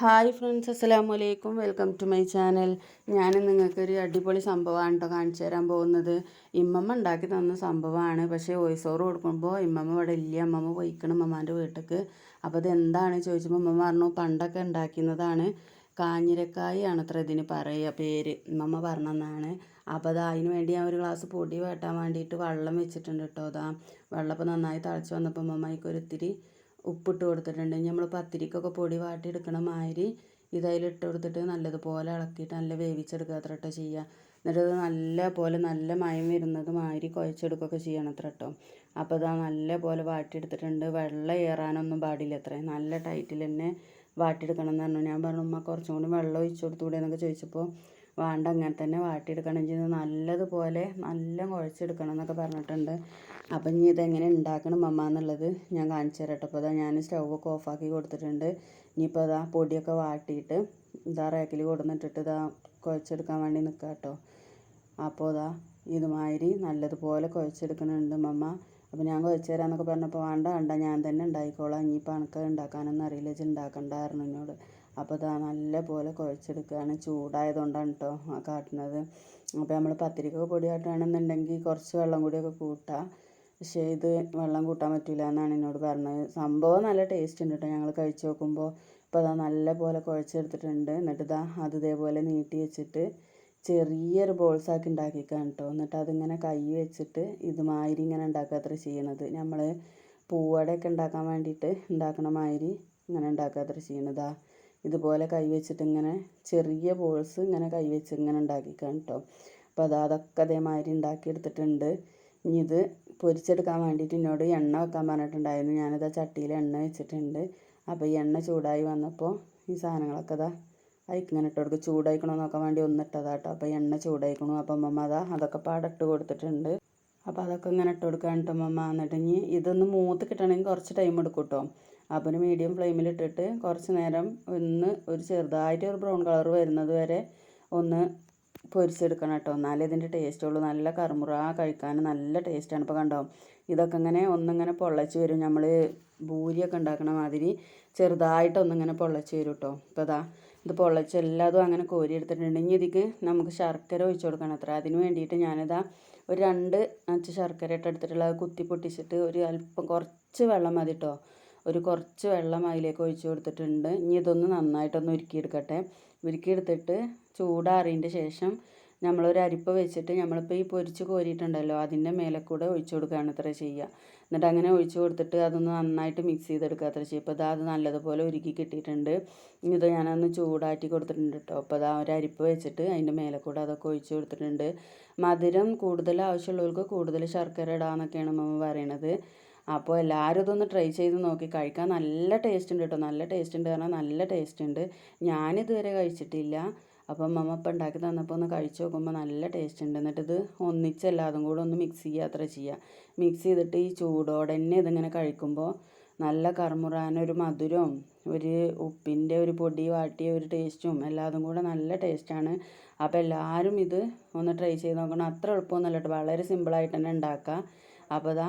Hi friends അസ്സലാമു അലൈക്കും welcome to my channel. ഞാൻ നിങ്ങൾക്കൊരു അടിപൊളി സംഭവമാണ് കേട്ടോ കാണിച്ചു തരാൻ പോകുന്നത്. ഇമ്മമ്മ ഉണ്ടാക്കി തന്ന സംഭവമാണ് പക്ഷേ വോയിസ് ഓവർ കൊടുക്കുമ്പോൾ ഇമ്മമ്മ ഇവിടെ ഇല്ല. അമ്മമ്മ പോയിക്കണം അമ്മമാന്റെ വീട്ടിലേക്ക് അപ്പോൾ ഇത് എന്താണ് ചോദിച്ചപ്പോൾ അമ്മമ്മ പറഞ്ഞു പണ്ടൊക്കെ ഉണ്ടാക്കുന്നതാണ് കാഞ്ഞിരക്കായാണ് അത്ര ഇതിന് പറയുക പേര്. ഇമ്മമ്മ പറഞ്ഞതാണ് അപ്പോൾ അത് അതിന് വേണ്ടി ഞാൻ ഒരു ഗ്ലാസ് പൊടി വെട്ടാൻ വേണ്ടിയിട്ട് വെള്ളം വെച്ചിട്ടുണ്ട് കേട്ടോ. അതാ വെള്ളം ഇപ്പോൾ നന്നായി തിളച്ച് വന്നപ്പോൾ അമ്മമ്മയ്ക്ക് ഒരു ഇത്തിരി ഉപ്പിട്ട് കൊടുത്തിട്ടുണ്ട്. നമ്മൾ പത്തിരിക്കൊക്കെ പൊടി വാട്ടി വാട്ടിയെടുക്കണ മാതിരി ഇട്ട് കൊടുത്തിട്ട് നല്ലതുപോലെ ഇളക്കിയിട്ട് നല്ല വേവിച്ചെടുക്കുക. അത്ര കേട്ടോ ചെയ്യുക എന്നിട്ട് അത് നല്ല പോലെ നല്ല മയം വരുന്നത് മാതിരി കുഴച്ചെടുക്കുകയൊക്കെ ചെയ്യണം അത്ര കേട്ടോ അപ്പോൾ ഇതാ നല്ല പോലെ വാട്ടിയെടുത്തിട്ടുണ്ട്. വെള്ളം ഏറാനൊന്നും പാടില്ല അത്ര. നല്ല ടൈറ്റിൽ തന്നെ വാട്ടിയെടുക്കണം എന്ന് പറഞ്ഞു. ഞാൻ പറഞ്ഞു ഉമ്മ കുറച്ചും കൂടി വെള്ളം ഒഴിച്ചു കൊടുത്തുകൂടെ എന്നൊക്കെ ചോദിച്ചപ്പോൾ വേണ്ട അങ്ങനെ തന്നെ വാട്ടിയെടുക്കണം. ചെയ്ത് നല്ലതുപോലെ നല്ല കുഴച്ചെടുക്കണം എന്നൊക്കെ പറഞ്ഞിട്ടുണ്ട്. അപ്പം ഇനി ഇതെങ്ങനെ ഉണ്ടാക്കണം മമ്മ എന്നുള്ളത് ഞാൻ കാണിച്ചു തരാം കേട്ടോ അപ്പോൾ അതാ ഞാൻ സ്റ്റൗവൊക്കെ ഓഫാക്കി കൊടുത്തിട്ടുണ്ട്. ഇനിയിപ്പോൾ അതാ പൊടിയൊക്കെ വാട്ടിയിട്ട് ഇതാ റേക്കിൽ കൊടുന്നിട്ടിട്ട് ഇതാ കുഴച്ചെടുക്കാൻ വേണ്ടി നിൽക്കുക കേട്ടോ അപ്പോൾ ഇതാ ഇതുമാതിരി നല്ലതുപോലെ കുഴച്ചെടുക്കുന്നുണ്ട് മമ്മ. അപ്പോൾ ഞാൻ കുഴച്ച് തരാമെന്നൊക്കെ പറഞ്ഞപ്പോൾ വേണ്ട വേണ്ട ഞാൻ തന്നെ ഉണ്ടാക്കിക്കോളാം ഇനിയിപ്പോൾ എനിക്ക് ഉണ്ടാക്കാനൊന്നും അറിയില്ല. ഇജ്ജ് ഉണ്ടാക്കണ്ടായിരുന്നു എന്നോട്. അപ്പോൾ ഇതാ നല്ല പോലെ കുഴച്ചെടുക്കുകയാണ്. ചൂടായതുകൊണ്ടാണ് കേട്ടോ കാട്ടുന്നത്. അപ്പോൾ നമ്മൾ പത്തിരിക്കൊക്കെ പൊടി കാട്ടുകയാണെന്നുണ്ടെങ്കിൽ കുറച്ച് വെള്ളം കൂടിയൊക്കെ കൂട്ടാം. പക്ഷേ ഇത് വെള്ളം കൂട്ടാൻ പറ്റില്ല എന്നാണ് എന്നോട് പറഞ്ഞത്. സംഭവം നല്ല ടേസ്റ്റ് ഉണ്ട് കേട്ടോ ഞങ്ങൾ കഴിച്ച് നോക്കുമ്പോൾ ഇപ്പോൾ അതാ നല്ല പോലെ കുഴച്ചെടുത്തിട്ടുണ്ട്. എന്നിട്ട് ഇതാ അത് ഇതേപോലെ നീട്ടി വെച്ചിട്ട് ചെറിയൊരു ബോൾസാക്കി ഉണ്ടാക്കിക്കാൻ കേട്ടോ എന്നിട്ട് അതിങ്ങനെ കൈ വെച്ചിട്ട് ഇതുമാതിരി ഇങ്ങനെ ഉണ്ടാക്കുക അത്ര ചെയ്യണത്. നമ്മൾ പൂവടയൊക്കെ ഉണ്ടാക്കാൻ വേണ്ടിയിട്ട് ഉണ്ടാക്കണ മാതിരി ഇങ്ങനെ ഉണ്ടാക്കുക അത്ര ചെയ്യണതാ. ഇതുപോലെ കൈ വെച്ചിട്ട് ഇങ്ങനെ ചെറിയ ബോൾസ് ഇങ്ങനെ കൈ വെച്ച് ഇങ്ങനെ ഉണ്ടാക്കിക്കാൻ കേട്ടോ അപ്പോൾ അത് അതൊക്കെ അതേമാതിരി ഉണ്ടാക്കിയെടുത്തിട്ടുണ്ട്. ഇനി ഇത് പൊരിച്ചെടുക്കാൻ വേണ്ടിയിട്ട് എന്നോട് എണ്ണ വെക്കാൻ പറഞ്ഞിട്ടുണ്ടായിരുന്നു. ഞാനിത് ചട്ടിയിൽ എണ്ണ വെച്ചിട്ടുണ്ട്. അപ്പോൾ ഈ എണ്ണ ചൂടായി വന്നപ്പോൾ ഈ സാധനങ്ങളൊക്കെ ഇതാ അയക്കിങ്ങനെ ഇട്ട് കൊടുക്കും. ചൂടായിക്കണോ നോക്കാൻ വേണ്ടി ഒന്നിട്ടതാ കേട്ടോ അപ്പോൾ എണ്ണ ചൂടായിക്കണു. അപ്പം അമ്മ അതാ അതൊക്കെ പാടിട്ട് കൊടുത്തിട്ടുണ്ട്. അപ്പോൾ അതൊക്കെ ഇങ്ങനെ ഇട്ട് കൊടുക്കാൻ കേട്ടോ അമ്മമ്മ എന്നിട്ട് ഇനി ഇതൊന്ന് മൂത്ത് കിട്ടണമെങ്കിൽ കുറച്ച് ടൈം എടുക്കും കേട്ടോ അപ്പോൾ മീഡിയം ഫ്ലെയിമിൽ ഇട്ടിട്ട് കുറച്ച് നേരം ഒന്ന് ഒരു ചെറുതായിട്ട് ഒരു ബ്രൗൺ കളർ വരുന്നത് വരെ ഒന്ന് പൊരിച്ചെടുക്കണം കേട്ടോ. എന്നാലേ ഇതിന്റെ ടേസ്റ്റ് ഉള്ളൂ. നല്ല കറുമുറ കഴിക്കാൻ നല്ല ടേസ്റ്റാണ് ഇപ്പോൾ കണ്ടോ? ഇതൊക്കെ ഇങ്ങനെ ഒന്നിങ്ങനെ പൊള്ളച്ച് വരും. നമ്മൾ ഭൂരിയൊക്കെ ഉണ്ടാക്കണ മാതിരി ചെറുതായിട്ടൊന്നിങ്ങനെ പൊള്ളച്ച് വരും കേട്ടോ. ഇപ്പോൾ ഇതാ ഇത് പൊള്ളച്ച് എല്ലാതും അങ്ങനെ കോരി എടുത്തിട്ടുണ്ടെങ്കിൽ ഇതിക്ക് നമുക്ക് ശർക്കര ഒഴിച്ചു കൊടുക്കണം അത്ര. അതിന് വേണ്ടിയിട്ട് ഞാനിതാ ഒരു രണ്ട് അഞ്ച് ശർക്കര ഇട്ട് എടുത്തിട്ടുള്ള കുത്തി പൊട്ടിച്ചിട്ട് ഒരു അല്പം കുറച്ച് വെള്ളം മതി കേട്ടോ ഒരു കുറച്ച് വെള്ളം അതിലേക്ക് ഒഴിച്ചു കൊടുത്തിട്ടുണ്ട്. ഇനി ഇതൊന്ന് നന്നായിട്ടൊന്ന് ഉരുക്കിയെടുക്കട്ടെ. ഉരുക്കിയെടുത്തിട്ട് ചൂടാറിയതിന്റെ ശേഷം നമ്മളൊരു അരിപ്പ വെച്ചിട്ട് നമ്മളിപ്പോൾ ഈ പൊരിച്ച് കോരിയിട്ടുണ്ടല്ലോ അതിന്റെ മേലെ കൂടെ ഒഴിച്ചു കൊടുക്കുകയാണ് അത്ര ചെയ്യുക. എന്നിട്ട് അങ്ങനെ ഒഴിച്ചു കൊടുത്തിട്ട് അതൊന്ന് നന്നായിട്ട് മിക്സ് ചെയ്തെടുക്കുക അത്ര ചെയ്യുക. അപ്പോൾ അത് നല്ലതുപോലെ ഉരുക്കി കിട്ടിയിട്ടുണ്ട്. ഇത് ഞാനൊന്ന് ചൂടാക്കി കൊടുത്തിട്ടുണ്ട് കേട്ടോ. അപ്പോൾ അതാ ഒരു അരിപ്പ് വെച്ചിട്ട് അതിന്റെ മേലെ കൂടെ അതൊക്കെ ഒഴിച്ചു കൊടുത്തിട്ടുണ്ട്. മധുരം കൂടുതൽ ആവശ്യമുള്ളവർക്ക് കൂടുതൽ ശർക്കര ഇടാമെന്നൊക്കെയാണ് മമ്മ പറയണത്. അപ്പോൾ എല്ലാവരും ഇതൊന്ന് ട്രൈ ചെയ്ത് നോക്കി. കഴിക്കാൻ നല്ല ടേസ്റ്റ് ഉണ്ട് കേട്ടോ. നല്ല ടേസ്റ്റ് ഉണ്ട് പറഞ്ഞാൽ നല്ല ടേസ്റ്റ് ഉണ്ട്. ഞാനിതുവരെ കഴിച്ചിട്ടില്ല. അപ്പം മമ്മ ഇപ്പം ഉണ്ടാക്കി തന്നപ്പോൾ ഒന്ന് കഴിച്ച് നോക്കുമ്പോൾ നല്ല ടേസ്റ്റ് ഉണ്ട്. എന്നിട്ട് ഇത് ഒന്നിച്ച് എല്ലാതും കൂടെ ഒന്ന് മിക്സ് ചെയ്യുക അത്ര ചെയ്യുക മിക്സ് ചെയ്തിട്ട് ഈ ചൂടോടെ തന്നെ ഇതിങ്ങനെ കഴിക്കുമ്പോൾ നല്ല കറുമുറാനൊരു മധുരവും ഒരു ഉപ്പിന്റെ ഒരു പൊടി വാട്ടിയ ഒരു ടേസ്റ്റും എല്ലാതും കൂടെ നല്ല ടേസ്റ്റാണ് അപ്പോൾ എല്ലാവരും ഇത് ഒന്ന് ട്രൈ ചെയ്ത് നോക്കണം. അത്ര എളുപ്പമൊന്നുമല്ല കേട്ടോ. വളരെ സിമ്പിളായിട്ട് തന്നെ ഉണ്ടാക്കുക അപ്പോൾ ഇതാ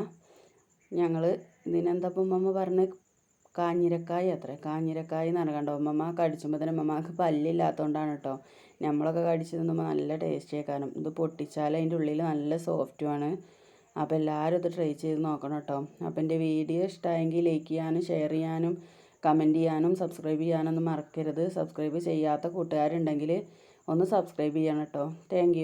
ഞങ്ങൾ ഇതിനെന്തപ്പം അമ്മ പറഞ്ഞ് കാഞ്ഞിരക്കായ അത്ര. കാഞ്ഞിരക്കായ എന്നാണ് കണ്ടോ ഉമ്മമ്മ കടിച്ചുമ്പോൾ തന്നെ ഉമ്മമ്മക്ക് പല്ലില്ലാത്തതുകൊണ്ടാണ് കേട്ടോ. നമ്മളൊക്കെ കടിച്ച് തിന്നുമ്പോൾ നല്ല ടേസ്റ്റ് കാരണം ഇത് പൊട്ടിച്ചാൽ അതിന്റെ ഉള്ളിൽ നല്ല സോഫ്റ്റുമാണ് അപ്പോൾ എല്ലാവരും ഇത് ട്രൈ ചെയ്ത് നോക്കണം കേട്ടോ. അപ്പോൾ എന്റെ വീഡിയോ ഇഷ്ടമായെങ്കിൽ ലൈക്ക് ചെയ്യാനും ഷെയർ ചെയ്യാനും കമന്റ് ചെയ്യാനും സബ്സ്ക്രൈബ് ചെയ്യാനൊന്നും മറക്കരുത്. സബ്സ്ക്രൈബ് ചെയ്യാത്ത കൂട്ടുകാരുണ്ടെങ്കിൽ ഒന്ന് സബ്സ്ക്രൈബ് ചെയ്യണം കേട്ടോ. താങ്ക്